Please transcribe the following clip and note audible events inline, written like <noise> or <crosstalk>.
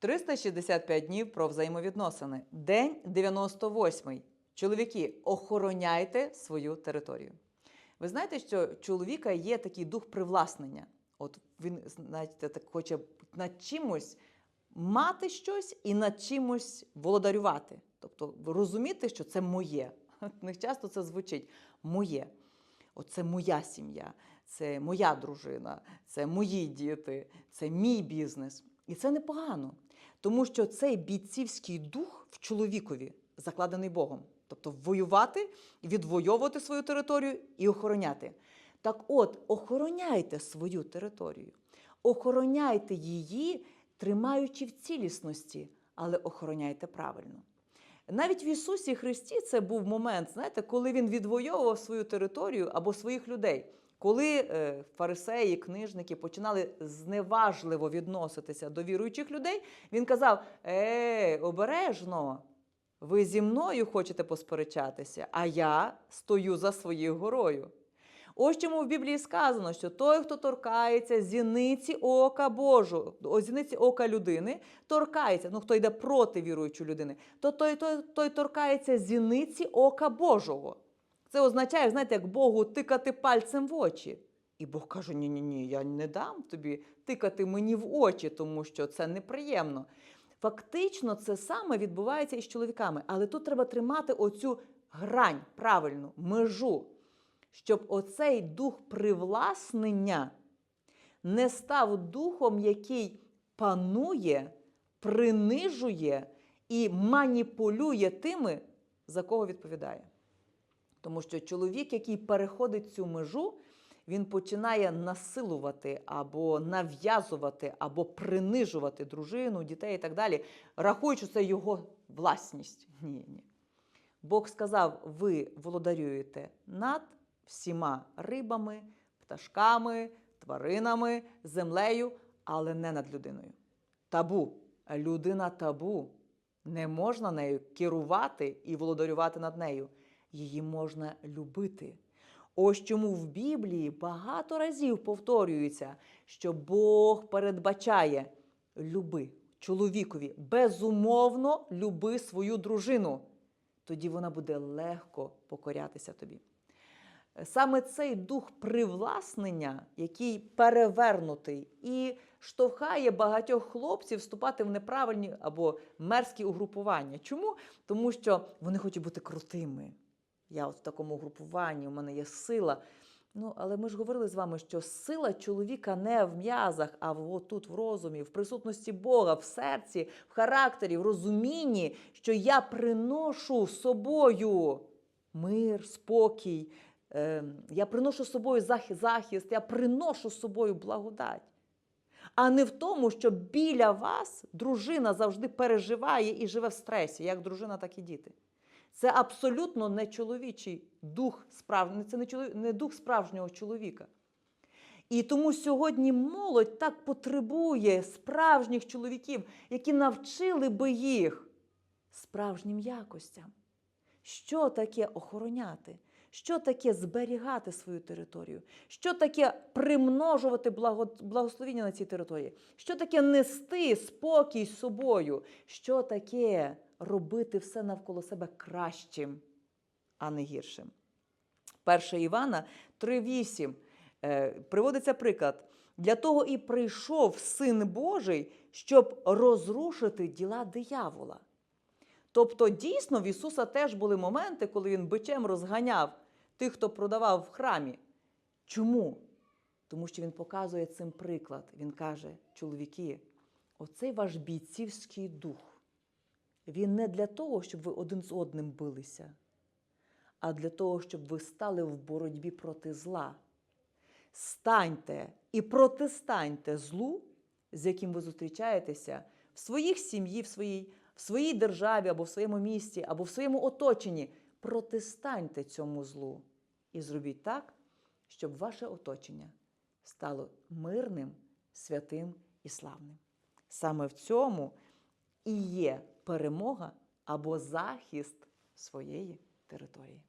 365 днів про взаємовідносини. День 98. Чоловіки, охороняйте свою територію. Ви знаєте, що чоловіка є такий дух привласнення. От він, знаєте, так хоче над чимось мати щось і над чимось володарювати. Тобто розуміти, що це моє. <laughs> Них часто це звучить моє. Оце моя сім'я, це моя дружина, це мої діти, це мій бізнес. І це непогано, тому що цей бійцівський дух в чоловікові закладений Богом. Тобто воювати, відвоювати свою територію і охороняти. Так от, охороняйте свою територію, охороняйте її, тримаючи в цілісності, але охороняйте правильно. Навіть в Ісусі Христі це був момент, знаєте, коли він відвоював свою територію або своїх людей. Коли е, фарисеї, книжники починали зневажливо відноситися до віруючих людей, він казав: Е, обережно, ви зі мною хочете посперечатися, а я стою за своєю горою. Ось чому в Біблії сказано, що той, хто торкається зіниці ока о, зіниці ока людини, торкається, ну хто йде проти віруючої людини, то той, той, той торкається зіниці ока Божого. Це означає, знаєте, як Богу тикати пальцем в очі. І Бог каже: ні, ні, ні, я не дам тобі тикати мені в очі, тому що це неприємно. Фактично, це саме відбувається і з чоловіками, але тут треба тримати оцю грань, правильну межу, щоб оцей дух привласнення не став духом, який панує, принижує і маніпулює тими, за кого відповідає. Тому що чоловік, який переходить цю межу, він починає насилувати або нав'язувати, або принижувати дружину, дітей і так далі, рахуючи, це його власність. Ні, ні. Бог сказав: ви володарюєте над всіма рибами, пташками, тваринами, землею, але не над людиною. Табу. Людина табу. Не можна нею керувати і володарювати над нею. Її можна любити. Ось чому в Біблії багато разів повторюється, що Бог передбачає люби чоловікові, безумовно люби свою дружину. Тоді вона буде легко покорятися тобі. Саме цей дух привласнення, який перевернутий і штовхає багатьох хлопців вступати в неправильні або мерзкі угрупування. Чому? Тому що вони хочуть бути крутими. Я от в такому групуванні, у мене є сила. Ну, але ми ж говорили з вами, що сила чоловіка не в м'язах, а тут в розумі, в присутності Бога, в серці, в характері, в розумінні, що я приношу собою мир, спокій, е, я приношу собою захист, я приношу собою благодать. А не в тому, що біля вас дружина завжди переживає і живе в стресі, як дружина, так і діти. Це абсолютно не чоловічий дух справжній, це не, чоловік, не дух справжнього чоловіка. І тому сьогодні молодь так потребує справжніх чоловіків, які навчили би їх справжнім якостям. Що таке охороняти? Що таке зберігати свою територію? Що таке примножувати благо- благословіння на цій території? Що таке нести спокій з собою? Що таке робити все навколо себе кращим, а не гіршим? 1 Івана 3,8 е, приводиться приклад. Для того і прийшов Син Божий, щоб розрушити діла диявола. Тобто, дійсно, в Ісуса теж були моменти, коли Він бичем розганяв тих, хто продавав в храмі. Чому? Тому що Він показує цим приклад. Він каже: чоловіки, оцей ваш бійцівський дух, він не для того, щоб ви один з одним билися, а для того, щоб ви стали в боротьбі проти зла. Станьте і протистаньте злу, з яким ви зустрічаєтеся в своїх сім'ї, в своїй, в своїй державі або в своєму місті, або в своєму оточенні. Протистаньте цьому злу і зробіть так, щоб ваше оточення стало мирним, святим і славним. Саме в цьому і є перемога або захист своєї території.